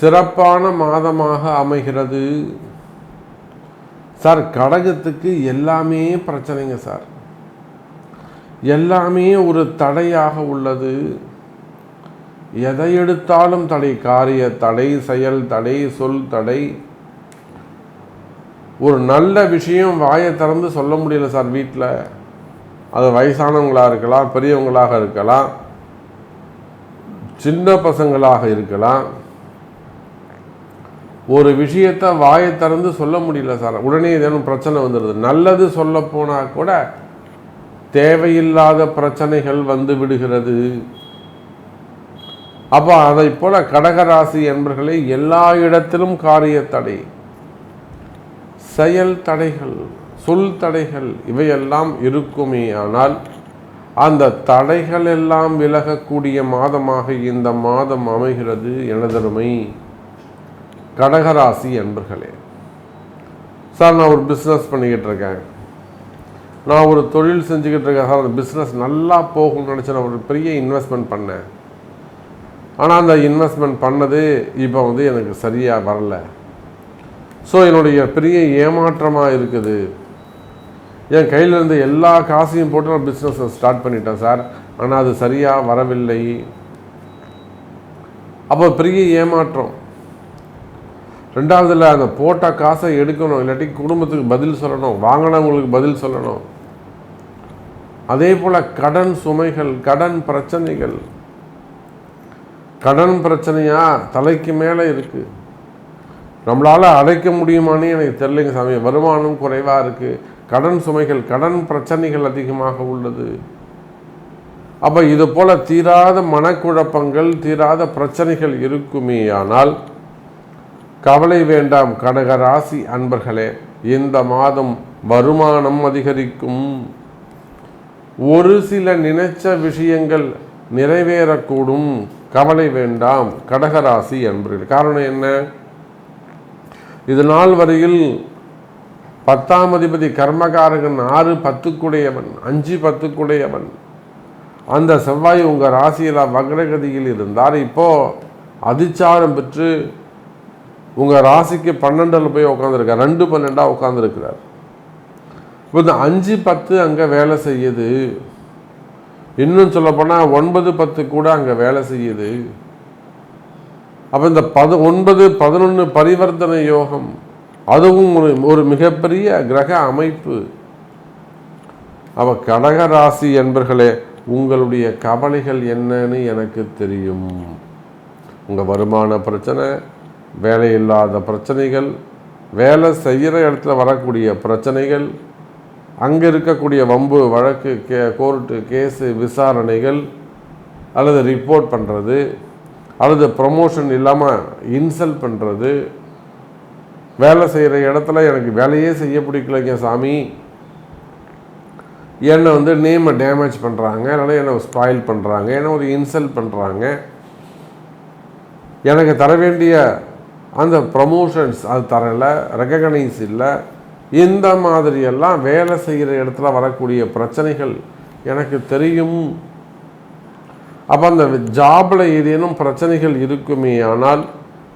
சிறப்பான மாதமாக அமைகிறது. சார் கடகத்துக்கு எல்லாமே பிரச்சனைங்க சார். எல்லாமே ஒரு தடையாக உள்ளது. எதை எடுத்தாலும் தடை காரிய தடை செயல் தடை சொல் தடை. ஒரு நல்ல விஷயம் வாயை திறந்து சொல்ல முடியல சார் வீட்டில். அது வயசானவங்களாக இருக்கலாம் பெரியவங்களாக இருக்கலாம் சின்ன பசங்களாக இருக்கலாம். ஒரு விஷயத்தை வாயை திறந்து சொல்ல முடியல சார். உடனே ஏதேனும் பிரச்சனை வந்துடுது நல்லது சொல்ல போனால் கூட தேவையில்லாத பிரச்சனைகள் வந்து விடுகிறது. அப்போ அதை போல கடகராசி என்பர்களை எல்லா இடத்திலும் காரிய தடை செயல் தடைகள் சொல் தடைகள் இவையெல்லாம் இருக்குமே ஆனால் அந்த தடைகள் எல்லாம் விலகக்கூடிய மாதமாக இந்த மாதம் அமைகிறது எனதருமை. கடகராசி என்பர்களே சார் நான் ஒரு பிஸ்னஸ் பண்ணிக்கிட்டு இருக்கேன். நான் ஒரு தொழில் செஞ்சுக்கிட்டு இருக்கேன். சார் அந்த பிஸ்னஸ் நல்லா போகும்னு நினச்சி நான் ஒரு பெரிய இன்வெஸ்ட்மெண்ட் பண்ணேன். ஆனால் அந்த இன்வெஸ்ட்மெண்ட் பண்ணது இப்போ வந்து எனக்கு சரியாக வரல. ஸோ என்னுடைய பெரிய ஏமாற்றமாக இருக்குது. என் கையில் எல்லா காசையும் போட்டு நான் பிஸ்னஸை ஸ்டார்ட் பண்ணிட்டேன் சார். ஆனால் அது சரியாக வரவில்லை. அப்போ பெரிய ஏமாற்றம். ரெண்டாவதுல அந்த போட்ட காசை எடுக்கணும் இல்லாட்டி குடும்பத்துக்கு பதில் சொல்லணும் வாங்கினவங்களுக்கு பதில் சொல்லணும். அதே போல் கடன் சுமைகள் கடன் பிரச்சனைகள். கடன் பிரச்சனையா தலைக்கு மேலே இருக்குது நம்மளால் அடைக்க முடியுமான்னு எனக்கு தெரியலைங்க சாமி. வருமானம் குறைவாக இருக்குது கடன் சுமைகள் கடன் பிரச்சனைகள் அதிகமாக உள்ளது. அப்போ இது போல் தீராத மனக்குழப்பங்கள் தீராத பிரச்சனைகள் இருக்குமே ஆனால் கவலை வேண்டாம் கடக ராசி அன்பர்களே. இந்த மாதம் வருமானம் அதிகரிக்கும். ஒரு சில நினைச்ச விஷயங்கள் நிறைவேறக்கூடும். கவலை வேண்டாம் கடகராசி அன்பர்கள். காரணம் என்ன? இது நாள் வரையில் பத்தாம் அதிபதி கர்மகாரகன் ஆறு பத்துக்குடையவன் அஞ்சு பத்துக்குடையவன். அந்த செவ்வாய் உங்கள் ராசியில் வக்ரகதியில் இருந்தார். இப்போ அதிச்சாரம் பெற்று உங்கள் ராசிக்கு பன்னெண்டில் போய் உட்காந்துருக்கார் ரெண்டு பன்னெண்டாக உட்காந்துருக்கிறார் இப்போ இந்த அஞ்சு பத்து அங்கே வேலை செய்யுது. இன்னும் சொல்லப்போனால் ஒன்பது பத்து கூட அங்கே வேலை செய்யுது. அப்போ இந்த பது ஒன்பது பதினொன்று பரிவர்த்தனை யோகம் அதுவும் ஒரு ஒரு மிகப்பெரிய கிரக அமைப்பு. அவ கடக ராசி என்பர்களே உங்களுடைய கவலைகள் என்னன்னு எனக்கு தெரியும். உங்கள் வருமான பிரச்சனை வேலை இல்லாத பிரச்சனைகள் வேலை செய்கிற இடத்துல வரக்கூடிய பிரச்சனைகள் அங்கே இருக்கக்கூடிய வம்பு வழக்கு கே கோர்ட்டு கேஸு விசாரணைகள் அல்லது ரிப்போர்ட் பண்ணுறது அல்லது ப்ரமோஷன் இல்லாமல் இன்சல்ட் பண்ணுறது வேலை செய்கிற இடத்துல எனக்கு வேலையே செய்ய பிடிக்கலைங்க சாமி. என்னை வந்து நேமை டேமேஜ் பண்ணுறாங்க அதனால் என்னை ஸ்பாயில் பண்ணுறாங்க என்னை ஒரு இன்சல்ட் பண்ணுறாங்க எனக்கு தர வேண்டிய அந்த ப்ரமோஷன்ஸ் அது தரலை ரெக்கக்னைஸ் இல்லை. இந்த மாதிரியெல்லாம் வேலை செய்கிற இடத்துல வரக்கூடிய பிரச்சனைகள் எனக்கு தெரியும். அப்போ அந்த ஜாபில் ஏதேனும் பிரச்சனைகள் இருக்குமே ஆனால்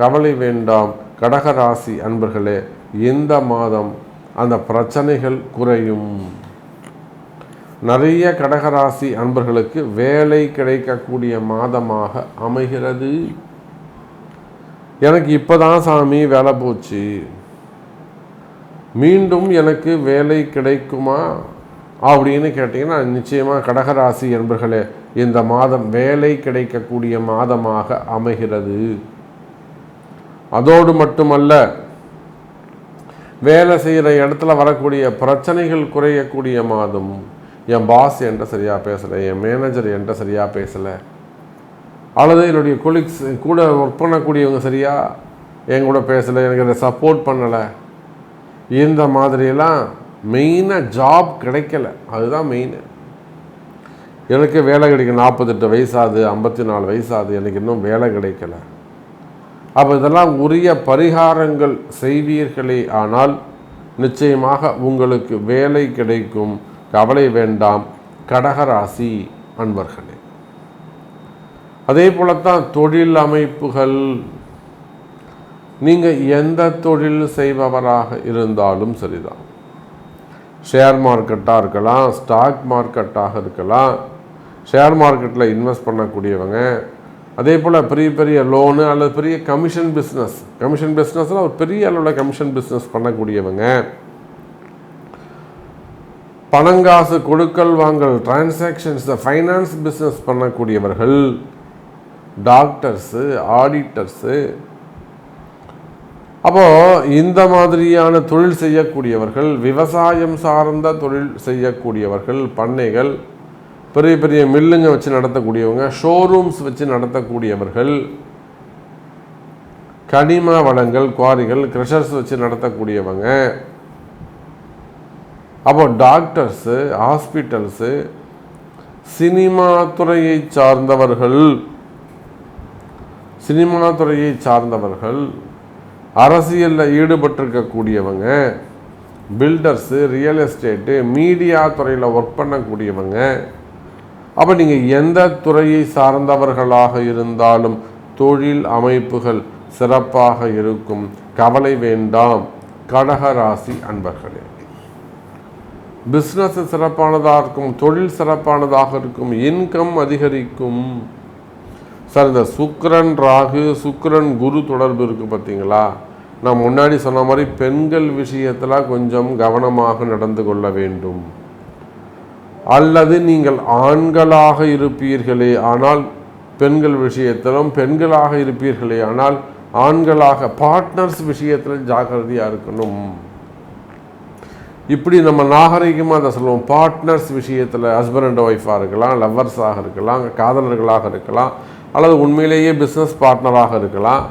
கவலை வேண்டாம். கடகராசி அன்பர்களே இந்த மாதம் அந்த பிரச்சனைகள் குறையும். நிறைய கடகராசி அன்பர்களுக்கு வேலை கிடைக்கக்கூடிய மாதமாக அமைகிறது. எனக்கு இப்போதான் சாமி வேலை போச்சு. மீண்டும் எனக்கு வேலை கிடைக்குமா? அப்படின்னு கேட்டிங்கன்னா நிச்சயமாக கடகராசி என்பர்களே இந்த மாதம் வேலை கிடைக்கக்கூடிய மாதமாக அமைகிறது. அதோடு மட்டுமல்ல வேலை செய்கிற இடத்துல வரக்கூடிய பிரச்சனைகள் குறையக்கூடிய மாதம் என் பாஸ் என்கிட்ட சரியாக பேசலை என் மேனேஜர் என்கிட்ட சரியாக பேசலை. அல்லது என்னுடைய கொலீக்ஸ் கூட ஒர்க் பண்ணக்கூடியவங்க சரியாக என் கூட பேசலை எனக்கு அதை சப்போர்ட் பண்ணலை. இந்த மாதிரியெல்லாம் மெயினாக ஜாப் கிடைக்கல. அதுதான் மெயின் எனக்கு வேலை கிடைக்கும் நாற்பத்தெட்டு வயசாகுது ஐம்பத்தி நாலு வயசாகுது எனக்கு இன்னும் வேலை கிடைக்கல. அப்போ இதெல்லாம் உரிய பரிகாரங்கள் செய்வீர்களே ஆனால் நிச்சயமாக உங்களுக்கு வேலை கிடைக்கும். கவலை வேண்டாம். கடகராசி அன்பர்களே. அதே போலத்தான் தொழில் அமைப்புகள் நீங்கள் எந்த தொழில் செய்பவராக இருந்தாலும் சரிதான். ஷேர் மார்க்கெட்டாக இருக்கலாம் ஸ்டாக் மார்க்கெட்டாக இருக்கலாம். ஷேர் மார்க்கெட்டில் இன்வெஸ்ட் பண்ணக்கூடியவங்க அதே போல் பெரிய பெரிய லோனு அல்லது பெரிய கமிஷன் பிஸ்னஸ் கமிஷன் பிஸ்னஸில் ஒரு பெரிய அளவில் கமிஷன் பிஸ்னஸ் பண்ணக்கூடியவங்க பணங்காசு கொடுக்கல் வாங்கல் டிரான்சாக்ஷன்ஸ் ஃபைனான்ஸ் பிஸ்னஸ் பண்ணக்கூடியவர்கள் டாக்டர்ஸு ஆடிட்டர்ஸு. அப்போது இந்த மாதிரியான தொழில் செய்யக்கூடியவர்கள் விவசாயம் சார்ந்த தொழில் செய்யக்கூடியவர்கள் பண்ணைகள் பெரிய பெரிய மில்லுங்க வச்சு நடத்தக்கூடியவங்க ஷோரூம்ஸ் வச்சு நடத்தக்கூடியவர்கள் கனிம வளங்கள் குவாரிகள் க்ரெஷர்ஸ் வச்சு நடத்தக்கூடியவங்க. அப்போ டாக்டர்ஸு ஹாஸ்பிட்டல்ஸு சினிமா துறையை சார்ந்தவர்கள் சினிமா துறையை சார்ந்தவர்கள் அரசியலில் ஈடுபட்டிருக்கக்கூடியவங்க பில்டர்ஸு ரியல் எஸ்டேட்டு மீடியா துறையில் ஒர்க் பண்ணக்கூடியவங்க அப்போ நீங்கள் எந்த துறையை சார்ந்தவர்களாக இருந்தாலும் தொழில் அமைப்புகள் சிறப்பாக இருக்கும். கவலை வேண்டாம். கடகராசி அன்பர்களே. பிஸ்னஸ் சிறப்பானதாக இருக்கும் தொழில் சிறப்பானதாக இருக்கும் இன்கம் அதிகரிக்கும். சார் இந்த சுக்கரன் ராகு சுக்கரன் குரு தொடர்பு இருக்குது பார்த்தீங்களா? நான் முன்னாடி சொன்ன மாதிரி பெண்கள் விஷயத்தில் கொஞ்சம் கவனமாக நடந்து கொள்ள வேண்டும். அல்லது நீங்கள் ஆண்களாக இருப்பீர்களே ஆனால் பெண்கள் விஷயத்திலும் பெண்களாக இருப்பீர்களே ஆனால் ஆண்களாக பார்ட்னர்ஸ் விஷயத்தில் ஜாக்கிரதையாக இருக்கணும். இப்படி நம்ம நாகரிகமாக அதை சொல்லுவோம். பார்ட்னர்ஸ் விஷயத்தில் ஹஸ்பண்ட் அண்ட் ஒய்ஃபாக இருக்கலாம் லவ்வர்ஸாக இருக்கலாம் காதலர்களாக இருக்கலாம். அல்லது உண்மையிலேயே பிஸ்னஸ் பார்ட்னராக இருக்கலாம்.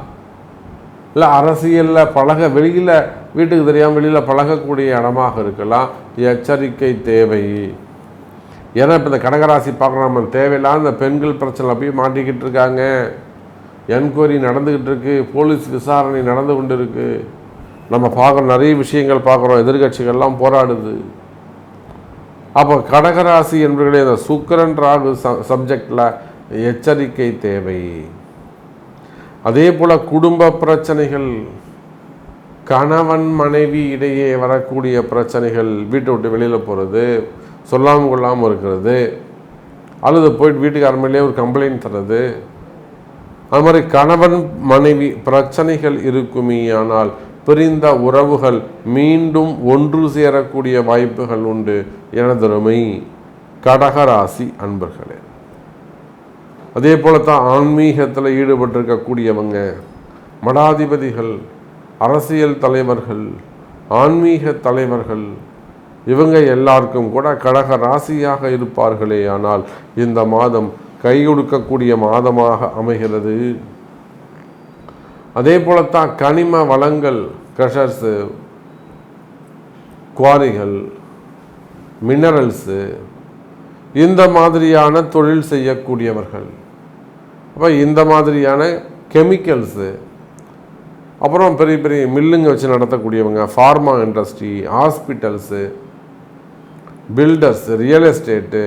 இல்லை அரசியலில் பழக வெளியில் வீட்டுக்கு தெரியாமல் வெளியில் பழகக்கூடிய இடமாக இருக்கலாம். எச்சரிக்கை தேவை. ஏன்னா இப்போ இந்த கடகராசி பார்க்குறோம் நம்ம தேவையில்லாத இந்த பெண்கள் பிரச்சனை போய் மாட்டிக்கிட்டு இருக்காங்க. என்கொயரி நடந்துக்கிட்டு இருக்கு. போலீஸ் விசாரணை நடந்து கொண்டு இருக்கு நம்ம பார்க்குற நிறைய விஷயங்கள் பார்க்குறோம். எதிர்கட்சிகள்லாம் போராடுது. அப்போ கடகராசி என்பவர்களே இந்த சுக்கரன் ராகு சப்ஜெக்டில் எச்சரிக்கை தேவை. அதே போல் குடும்ப பிரச்சனைகள் கணவன் மனைவி இடையே வரக்கூடிய பிரச்சனைகள் வீட்டை விட்டு வெளியில் போகிறது சொல்லாமல் கொள்ளாமல் இருக்கிறது அல்லது போயிட்டு வீட்டுக்கார மேலே ஒரு கம்ப்ளைண்ட் தர்றது. அது மாதிரி கணவன் மனைவி பிரச்சனைகள் இருக்குமே ஆனால் பிரிந்த உறவுகள் மீண்டும் ஒன்று சேரக்கூடிய வாய்ப்புகள் உண்டு. எனதருமை கடகராசி அன்பர்களே. அதே போல தான் ஆன்மீகத்தில் ஈடுபட்டிருக்கக்கூடியவங்க மடாதிபதிகள் அரசியல் தலைவர்கள் ஆன்மீக தலைவர்கள் இவங்க எல்லாருக்கும் கூட கடக ராசியாக இருப்பார்களே ஆனால் இந்த மாதம் கை கொடுக்கக்கூடிய மாதமாக அமைகிறது. அதே போலத்தான் கனிம வளங்கள் க்ரஷர்ஸு குவாரிகள் மினரல்ஸு இந்த மாதிரியான தொழில் செய்யக்கூடியவர்கள் அப்போ இந்த மாதிரியான கெமிக்கல்ஸு அப்புறம் பெரிய பெரிய மில்லுங்க வச்சு நடத்தக்கூடியவங்க pharma industry hospitals builders real estate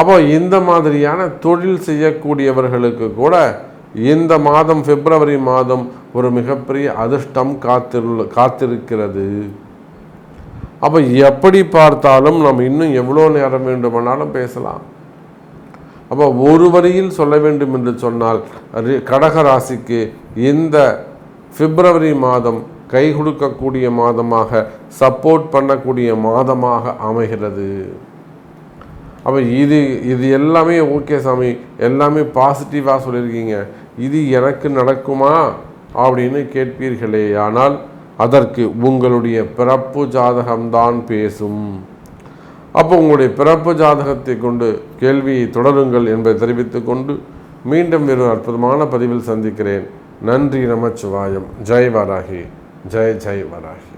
அப்போ இந்த மாதிரியான தொழில் செய்யக்கூடியவர்களுக்கு கூட இந்த மாதம் பிப்ரவரி மாதம் ஒரு மிகப்பெரிய அதிர்ஷ்டம் காத்திரு காத்திருக்கிறது. அப்போ எப்படி பார்த்தாலும் நம்ம இன்னும் எவ்வளோ நேரம் வேண்டுமானாலும் பேசலாம். அப்போ ஒரு வரியில் சொல்ல வேண்டும் என்று சொன்னால் கடக ராசிக்கு இந்த பிப்ரவரி மாதம் கை கொடுக்கக்கூடிய மாதமாக சப்போர்ட் பண்ணக்கூடிய மாதமாக அமைகிறது. அப்போ இது இது எல்லாமே ஓகே சாமி எல்லாமே பாசிட்டிவாக சொல்லியிருக்கீங்க. இது எனக்கு நடக்குமா அப்படின்னு கேட்பீர்களே ஆனால் அதற்கு உங்களுடைய பிறப்பு ஜாதகம்தான் பேசும். அப்போ உங்களுடைய பிறப்பு ஜாதகத்தை கொண்டு கேள்வியை தொடருங்கள் என்பதை தெரிவித்துக் கொண்டு மீண்டும் வெறும் அற்புதமான பதிவில் சந்திக்கிறேன். நன்றி நமச்சிவாயம். ஜெய் வராகி. ஜெய் ஜெய் வராகி.